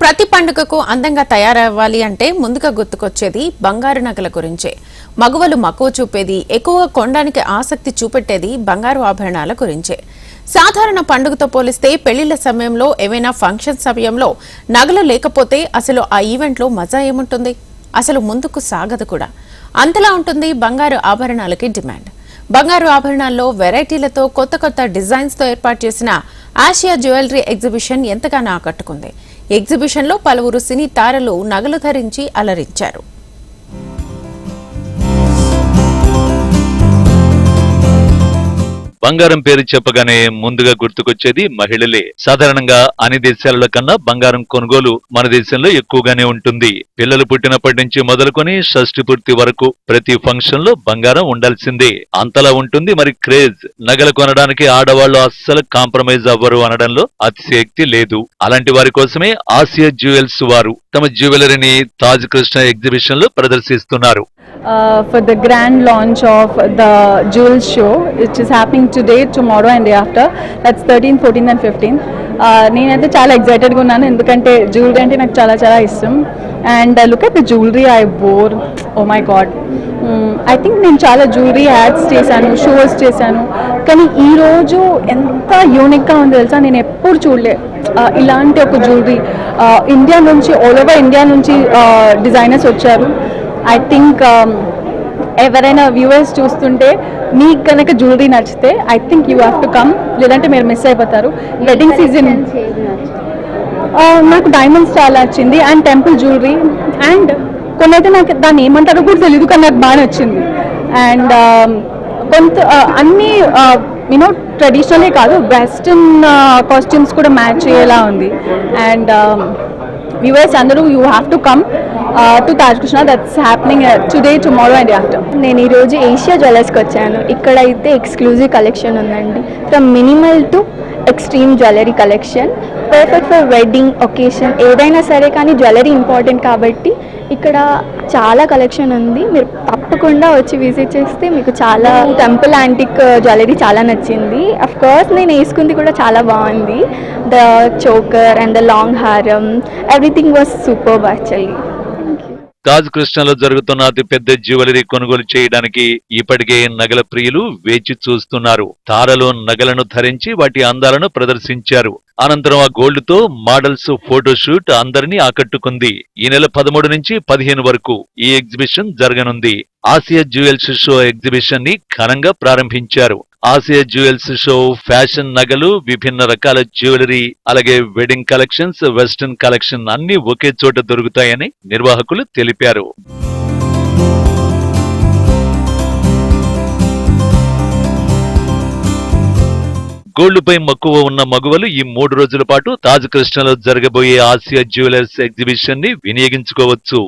ప్రతి పండుగకు అందంగా తయారవ్వాలి అంటే ముందుగా గుర్తుకొచ్చేది బంగారు నగల గురించే. మగువలు మక్కువ చూపేది ఎక్కువగా కొనడానికి ఆసక్తి చూపెట్టేది బంగారు ఆభరణాల గురించే. సాధారణ పండుగతో పోలిస్తే పెళ్ళిళ్ళ సమయంలో ఏవైనా ఫంక్షన్ సమయంలో నగలు లేకపోతే అసలు ఆ ఈవెంట్లో మజా ఏముంటుంది? అసలు ముందుకు సాగదు కూడా. అంతలా ఉంటుంది బంగారు ఆభరణాలకి డిమాండ్. బంగారు ఆభరణాల్లో వెరైటీలతో కొత్త కొత్త డిజైన్స్తో ఏర్పాటు చేసిన ఆసియా జ్యువెలరీ ఎగ్జిబిషన్ ఎంతగానో ఆకట్టుకుంది. ఎగ్జిబిషన్లో పలువురు సినీ తారలు నగలు ధరించి అలరించారు. బంగారం పేరు చెప్పగానే ముందుగా గుర్తుకొచ్చేది మహిళలే. సాధారణంగా అన్ని దేశాలలో కన్నా బంగారం కొనుగోలు మన దేశంలో ఎక్కువగానే ఉంటుంది. పిల్లలు పుట్టినప్పటి నుంచి మొదలుకొని షష్టి పూర్తి వరకు ప్రతి ఫంక్షన్లో బంగారం ఉండాల్సిందే. అంతలా ఉంటుంది మరి క్రేజ్. నగలు కొనడానికి ఆడవాళ్ళు అస్సలు కాంప్రమైజ్ అవ్వరు అనడంలో అతిశయక్తి లేదు. అలాంటి వారి కోసమే ఆసియా జ్యువెల్స్ వారు తమ జ్యువెలరీని తాజ్ కృష్ణ ఎగ్జిబిషన్లో ప్రదర్శిస్తున్నారు. Uh, for the grand launch of the show show, which is happening today, tomorrow, and day after. That's 13th, 14th, and 15th. Uh, నేనైతే చాలా ఎగ్జైటెడ్గా ఉన్నాను. ఎందుకంటే జ్యువెలరీ అంటే నాకు చాలా చాలా ఇష్టం. And look at the jewellery I bore oh my god I think నేను చాలా జ్యువెలరీ యాడ్స్ చేశాను షోస్ చేశాను. కానీ ఈరోజు ఎంత యూనిక్గా ఉందో తెలుసా? నేను ఎప్పుడు చూడలే. Uh, ఇలాంటి ఒక జ్యువెలరీ ఇండియా uh, నుంచి ఆల్ ఓవర్ ఇండియా నుంచి డిజైనర్స్ వచ్చారు. ఐ థింక్ ఎవరైనా వ్యూవర్స్ చూస్తుంటే మీకు కనుక జ్యువెలరీ నచ్చితే I think you have to come లేదంటే మీరు మిస్ అయిపోతారు. వెడ్డింగ్ సీజన్ నాకు డైమండ్స్ చాలా నచ్చింది అండ్ టెంపుల్ జ్యువెలరీ అండ్ కొన్ని అయితే నాకు దాన్ని ఏమంటారో కూడా తెలియదు కానీ నాకు బాగా నచ్చింది. అండ్ కొంత uh, అన్ని యూనో ట్రెడిషనలే కాదు వెస్ట్రన్ కాస్ట్యూమ్స్ కూడా మ్యాచ్ అయ్యేలా ఉంది. అండ్ వ్యూవర్స్ అందరూ you have to come to Taj Krishna that's happening today tomorrow and after నేను ఈరోజు ఏషియా జ్యువెలర్స్కి వచ్చాను. ఇక్కడైతే ఎక్స్క్లూజివ్ కలెక్షన్ ఉందండి. From minimal to extreme jewellery collection perfect for wedding occasion ఏదైనా సరే కానీ జ్యువెలరీ ఇంపార్టెంట్ కాబట్టి ఇక్కడ చాలా కలెక్షన్ ఉంది. మీరు తప్పకుండా వచ్చి విజిట్ చేస్తే మీకు చాలా టెంపుల్ యాంటిక్ జ్యువెలరీ చాలా నచ్చింది. అఫ్ కోర్స్ నేను వేసుకుంది కూడా చాలా బాగుంది. The choker and the long హారం everything was super actually Taj కృష్ణలో జరుగుతున్న అతి పెద్ద జ్యువెలరీ కొనుగోలు చేయడానికి ఇప్పటికే నగల ప్రియులు వేచి చూస్తున్నారు. తారలో నగలను ధరించి వాటి అందాలను ప్రదర్శించారు. అనంతరం ఆ గోల్డ్తో మోడల్స్ ఫోటోషూట్ అందరినీ ఆకట్టుకుంది. ఈ నెల పదమూడు నుంచి పదిహేను వరకు ఈ ఎగ్జిబిషన్ జరగనుంది. ఆసియా జ్యువెల్స్ షో ఎగ్జిబిషన్ని ఘనంగా ప్రారంభించారు. ఆసియా జ్యువెల్స్ షో ఫ్యాషన్ నగలు విభిన్న రకాల జ్యువెలరీ అలాగే వెడ్డింగ్ కలెక్షన్స్ వెస్టర్న్ కలెక్షన్ అన్ని ఒకే చోట దొరుకుతాయని నిర్వాహకులు తెలిపారు. గోల్డ్పై మక్కువ ఉన్న మగువలు ఈ మూడు రోజుల పాటు తాజ్ కృష్ణలో జరగబోయే ఆసియా జ్యువెలర్స్ ఎగ్జిబిషన్ని వినియోగించుకోవచ్చు.